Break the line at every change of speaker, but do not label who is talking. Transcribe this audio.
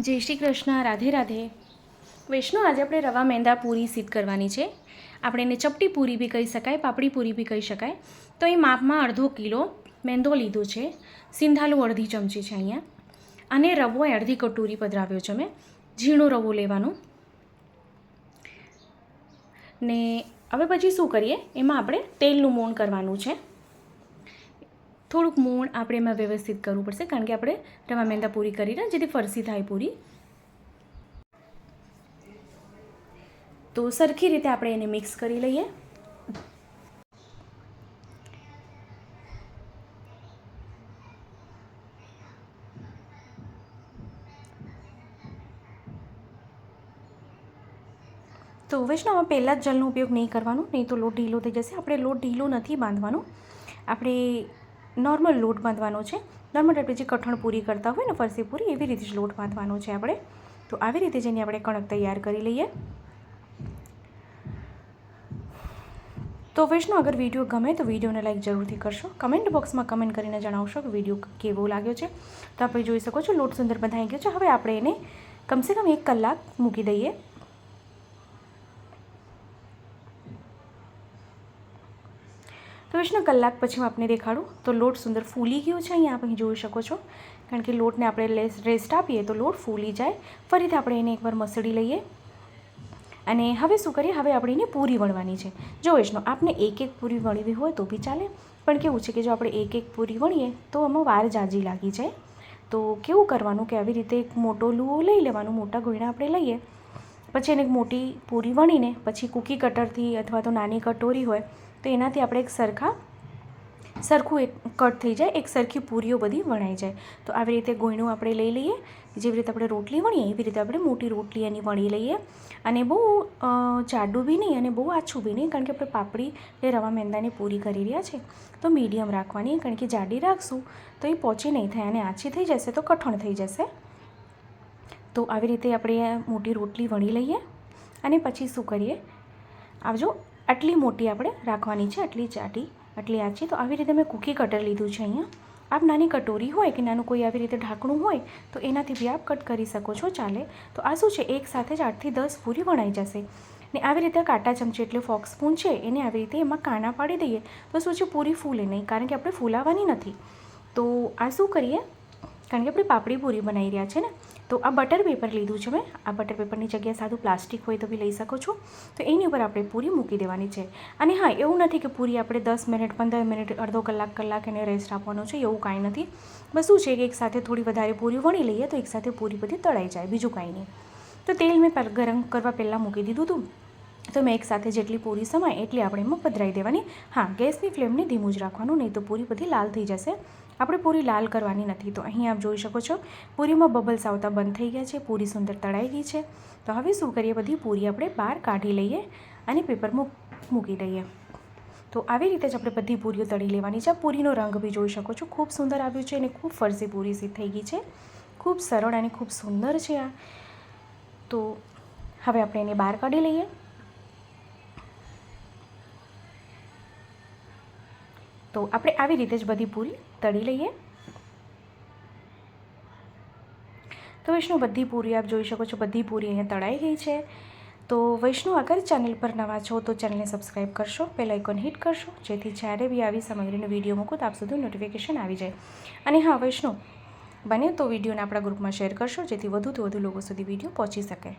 જય શ્રી કૃષ્ણ, રાધે રાધે. વૈષ્ણુ, આજે આપણે રવા મેંદા પૂરી સિદ્ધ કરવાની છે. આપણે એને ચપટી પૂરી બી કહી શકાય, પાપડી પૂરી બી કહી શકાય. તો એ માપમાં અડધો કિલો મેંદો લીધો છે. સિંધાલું અડધી ચમચી છે અહીંયા. અને રવો એ અડધી કટોરી પધરાવ્યો છે મેં. ઝીણો રવો લેવાનો. ને હવે પછી શું કરીએ? એમાં આપણે તેલનું મોણ કરવાનું છે. થોડુંક મૂળ આપણે એમાં વ્યવસ્થિત કરવું પડશે, કારણ કે આપણે રવા મેંદા પૂરી કરી રહ્યા, જેથી ફરસી થાય પૂરી. તો સરખી રીતે આપણે એને મિક્સ કરી લઈએ. તો વૈષ્ણવમાં પહેલાં જ જલનો ઉપયોગ નહીં કરવાનો, નહીં તો લોટ ઢીલો થઈ જશે. આપણે લોટ ઢીલો નથી બાંધવાનો. આપણે નોર્મલ લોટ બાંધવાનો છે. નોર્મલ આપણે જે કઠણ પૂરી કરતા હોય ને ફરસી પૂરી, એવી રીતે જ લોટ બાંધવાનો છે આપણે. તો આવી રીતે જેની આપણે કણક તૈયાર કરી લઈએ. તો વૈષ્ણવ અગર વીડિયો ગમે તો વિડીયોને લાઈક જરૂરથી કરશો. કમેન્ટ બોક્સમાં કમેન્ટ કરીને જણાવશો કે વીડિયો કેવો લાગ્યો છે. તો આપણે જોઈ શકો છો, લોટ સુંદર બંધાઈ ગયો છે. હવે આપણે એને કમસે કમ એક કલાક મૂકી દઈએ. તો વિષ્ણુ કલાક પછી હું આપને દેખાડું. તો લોટ સુંદર ફૂલી ગયો છે, અહીંયા આપણે જોઈ શકો છો. કારણ કે લોટને આપણે રેસ્ટ આપીએ તો લોટ ફૂલી જાય. ફરીથી આપણે એને એકવાર મસળી લઈએ. અને હવે શું કરીએ? હવે આપણે એને પૂરી વણવાની છે. જો વૈષ્ણવ આપણે એક એક પૂરી વણવી હોય તો બી ચાલે. પણ કેવું છે કે જો આપણે એક એક પૂરી વણીએ તો આમાં વાર જાજી લાગી જાય. તો કેવું કરવાનું કે આવી રીતે એક મોટો લુઓ લઈ લેવાનું, મોટા ગોયણા આપણે લઈએ. પછી એને એક મોટી પૂરી વણીને, પછી કૂકી કટરથી અથવા તો નાની કટોરી હોય તો એનાથી આપણે એક સરખા સરખું એક કટ થઈ જાય, એક સરખી પૂરીઓ બધી વણાઈ જાય. તો આવી રીતે ગોયણું આપણે લઈ લઈએ, જેવી રીતે આપણે રોટલી વણીએ, એવી રીતે આપણે મોટી રોટલી એની વણી લઈએ. અને બહુ જાડું બી નહીં અને બહુ આછું બી નહીં, કારણ કે આપણે પાપડી એ રવા મેંદાની પૂરી કરી રહ્યા છે. તો મીડિયમ રાખવાની, કારણ કે જાડી રાખશું તો એ પોચી નહીં થાય અને આછી થઈ જશે તો કઠણ થઈ જશે. તો આવી રીતે આપણે મોટી રોટલી વણી લઈએ અને પછી શું કરીએ? આવજો આટલી મોટી આપણે રાખવાની છે, આટલી ચાટી, આટલી આછી તો આવી રીતે મેં કૂકી કટર લીધું છે અહીંયા. આપ નાની કટોરી હોય કે નાનું કોઈ આવી રીતે ઢાંકણું હોય, તો એનાથી બી આપ કટ કરી શકો છો ચાલે. તો આ શું છે? એક સાથે જ આઠથી દસ પૂરી વણાઈ જશે. ને આવી રીતે કાંટા ચમચી એટલે ફોક સ્પૂન છે, એને આવી રીતે એમાં કાણા પાડી દઈએ. તો શું છે પૂરી ફૂલે નહીં, કારણ કે આપણે ફૂલાવાની નથી. તો આ શું કરીએ? કારણ કે આપણે પાપડી પૂરી બનાવી રહ્યા છે ને, તો આ બટર પેપર લીધું છે મેં. આ બટર પેપરની જગ્યાએ સાદું પ્લાસ્ટિક હોય તો બી લઈ શકો છો. તો એની ઉપર આપણે પૂરી મૂકી દેવાની છે. અને હા, એવું નથી કે પૂરી આપણે દસ મિનિટ, પંદર મિનિટ, અડધો કલાક કલાક એને રેસ્ટ આપવાનો છે, એવું કાંઈ નથી. બસ શું છે કે એક સાથે થોડી વધારે પૂરી વણી લઈએ તો એકસાથે પૂરી બધી તળાઈ જાય, બીજું કાંઈ નહીં. તો તેલ મેં ગરમ કરવા પહેલાં મૂકી દીધું હતું. તો મેં એક સાથે જેટલી પૂરી સમાય એટલી આપણે એમાં પધરાવી દેવાની. હા, ગેસની ફ્લેમને ધીમું જ રાખવાનું, નહીં તો પૂરી બધી લાલ થઈ જશે. આપણે પૂરી લાલ કરવાની નથી, તો અહીં આપ જોઈ શકો છો, પૂરીમાં બબલ્સ આવતા બંધ થઈ ગયા છે, પૂરી સુંદર તળાઈ ગઈ છે. તો હવે શું કરીએ, બધી પૂરી આપણે બહાર કાઢી લઈએ અને પેપરમાં મૂકી દઈએ. તો આવી રીતે જ આપણે બધી પૂરીઓ તળી લેવાની છે. પૂરીનો રંગ બી જોઈ શકો છો, ખૂબ સુંદર આવ્યું છે અને ખૂબ ફરસી પૂરી સીધ થઈ ગઈ છે. ખૂબ સરળ અને ખૂબ સુંદર છે આ. તો હવે આપણે એને બહાર કાઢી લઈએ. તો આપણે આવી રીતે જ બધી પૂરી તળી લઈએ. તો વૈષ્ણુ, બધી પૂરી આપ જોઈ શકો છો, બધી પૂરી અહીંયા તળાઈ ગઈ છે. તો વૈષ્ણુ, અગર ચેનલ પર નવા છો તો ચેનલને સબસ્ક્રાઈબ કરશો પહેલાં આઇકોન હિટ કરશો, જેથી જ્યારે બી આવી સામગ્રીનો વીડિયો મૂકું તો આપ સુધી નોટિફિકેશન આવી જાય. અને હા, વૈષ્ણુ બને તો વિડીયોને આપણા ગ્રુપમાં શેર કરશો, જેથી વધુથી વધુ લોકો સુધી વીડિયો પહોંચી શકે.